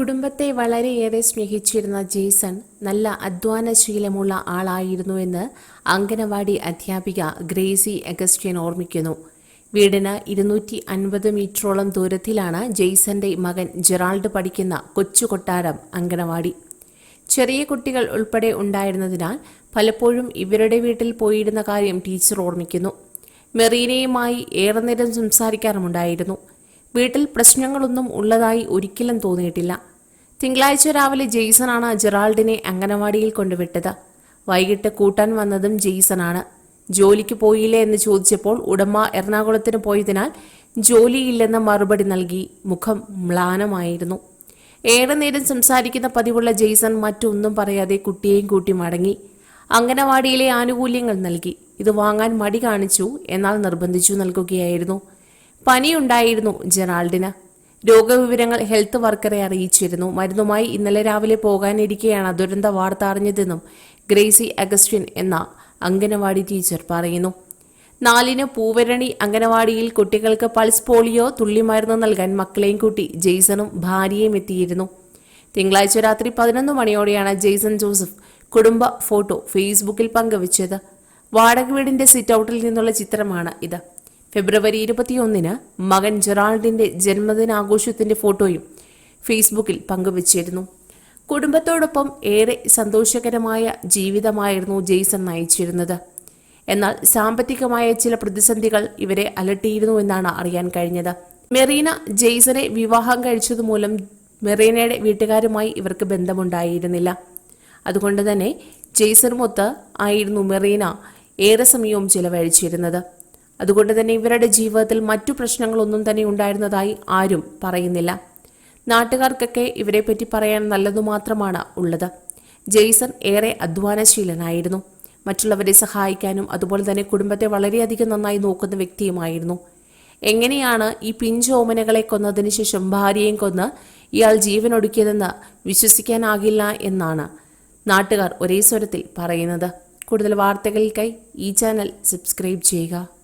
കുടുംബത്തെ വളരെയേറെ സ്നേഹിച്ചിരുന്ന ജെയ്സൺ നല്ല അധ്വാനശീലമുള്ള ആളായിരുന്നുവെന്ന് അങ്കനവാടി അധ്യാപിക ഗ്രേസി അഗസ്റ്റ്യൻ ഓർമ്മിക്കുന്നു. വീടിന് ഇരുന്നൂറ്റി അൻപത് മീറ്ററോളം ദൂരത്തിലാണ് ജെയ്സന്റെ മകൻ ജെറാൾഡ് പഠിക്കുന്ന കൊച്ചു കൊട്ടാരം ചെറിയ കുട്ടികൾ ഉൾപ്പെടെ ഉണ്ടായിരുന്നതിനാൽ പലപ്പോഴും ഇവരുടെ വീട്ടിൽ പോയിരുന്ന കാര്യം ടീച്ചർ ഓർമ്മിക്കുന്നു. മെറീനയുമായി ഏറെ നേരം സംസാരിക്കാറുമുണ്ടായിരുന്നു. വീട്ടിൽ പ്രശ്നങ്ങളൊന്നും ഉള്ളതായി ഒരിക്കലും തോന്നിയിട്ടില്ല. തിങ്കളാഴ്ച രാവിലെ ജെയ്സണാണ് ജെറാൾഡിനെ അംഗനവാടിയിൽ കൊണ്ടുവിട്ടത്. വൈകിട്ട് കൂട്ടാൻ വന്നതും ജെയ്സണാണ്. ജോലിക്ക് പോയില്ലേ എന്ന് ചോദിച്ചപ്പോൾ ഉടമ എറണാകുളത്തിന് പോയതിനാൽ ജോലിയില്ലെന്ന മറുപടി നൽകി. മുഖം മ്ലാനമായിരുന്നു. ഏറെ നേരം സംസാരിക്കുന്ന പതിവുള്ള ജെയ്സൺ മറ്റൊന്നും പറയാതെ കുട്ടിയെയും കൂട്ടി മടങ്ങി. അംഗനവാടിയിലെ ആനുകൂല്യങ്ങൾ നൽകി. ഇത് വാങ്ങാൻ മടി കാണിച്ചു എന്നാൽ നിർബന്ധിച്ചു നൽകുകയായിരുന്നു. പനിയുണ്ടായിരുന്നു ജെറാൾഡിന്. രോഗവിവരങ്ങൾ ഹെൽത്ത് വർക്കറെ അറിയിച്ചിരുന്നു. മരുന്നുമായി ഇന്നലെ രാവിലെ പോകാനിരിക്കെയാണ് ദുരന്ത വാർത്ത അറിഞ്ഞതെന്നും ഗ്രേസി അഗസ്റ്റിൻ എന്ന അംഗനവാടി ടീച്ചർ പറയുന്നു. നാലിന് പൂവരണി അംഗനവാടിയിൽ കുട്ടികൾക്ക് പൾസ് പോളിയോ തുള്ളിമരുന്ന് നൽകാൻ മക്കളെയും കൂട്ടി ജെയ്സണും ഭാര്യയും എത്തിയിരുന്നു. തിങ്കളാഴ്ച രാത്രി പതിനൊന്ന് മണിയോടെയാണ് ജെയ്സൺ ജോസഫ് കുടുംബ ഫോട്ടോ ഫേസ്ബുക്കിൽ പങ്കുവച്ചത്. വാടക വീടിന്റെ സിറ്റ് ഔട്ടിൽ നിന്നുള്ള ചിത്രമാണ് ഇത്. ഫെബ്രുവരി ഇരുപത്തിയൊന്നിന് മകൻ ജെറാൾഡിന്റെ ജന്മദിനാഘോഷത്തിന്റെ ഫോട്ടോയും ഫേസ്ബുക്കിൽ പങ്കുവച്ചിരുന്നു. കുടുംബത്തോടൊപ്പം ഏറെ സന്തോഷകരമായ ജീവിതമായിരുന്നു ജെയ്സൺ നയിച്ചിരുന്നത്. എന്നാൽ സാമ്പത്തികമായ ചില പ്രതിസന്ധികൾ ഇവരെ അലട്ടിയിരുന്നു എന്നാണ് അറിയാൻ കഴിഞ്ഞത്. മെറീന ജെയ്സനെ വിവാഹം കഴിച്ചതുമൂലം മെറീനയുടെ വീട്ടുകാരുമായി ഇവർക്ക് ബന്ധമുണ്ടായിരുന്നില്ല. അതുകൊണ്ട് തന്നെ ജെയ്സൺ മൊത്ത് ആയിരുന്നു മെറീന ഏറെ സമയവും ചിലവഴിച്ചിരുന്നത്. അതുകൊണ്ട് തന്നെ ഇവരുടെ ജീവിതത്തിൽ മറ്റു പ്രശ്നങ്ങളൊന്നും തന്നെ ഉണ്ടായിരുന്നതായി ആരും പറയുന്നില്ല. നാട്ടുകാർക്കൊക്കെ ഇവരെപ്പറ്റി പറയാൻ നല്ലതു മാത്രമാണ് ഉള്ളത്. ജെയ്സൺ ഏറെ അധ്വാനശീലനായിരുന്നു. മറ്റുള്ളവരെ സഹായിക്കാനും അതുപോലെ തന്നെ കുടുംബത്തെ വളരെയധികം നന്നായി നോക്കുന്ന വ്യക്തിയുമായിരുന്നു. എങ്ങനെയാണ് ഈ പിഞ്ചോമനകളെ കൊന്നതിന് ശേഷം ഭാര്യയും കൊന്ന് ഇയാൾ ജീവനൊടുക്കിയതെന്ന് വിശ്വസിക്കാനാകില്ല എന്നാണ് നാട്ടുകാർ ഒരേ സ്വരത്തിൽ പറയുന്നത്. കൂടുതൽ വാർത്തകൾക്കായി ഈ ചാനൽ സബ്സ്ക്രൈബ് ചെയ്യുക.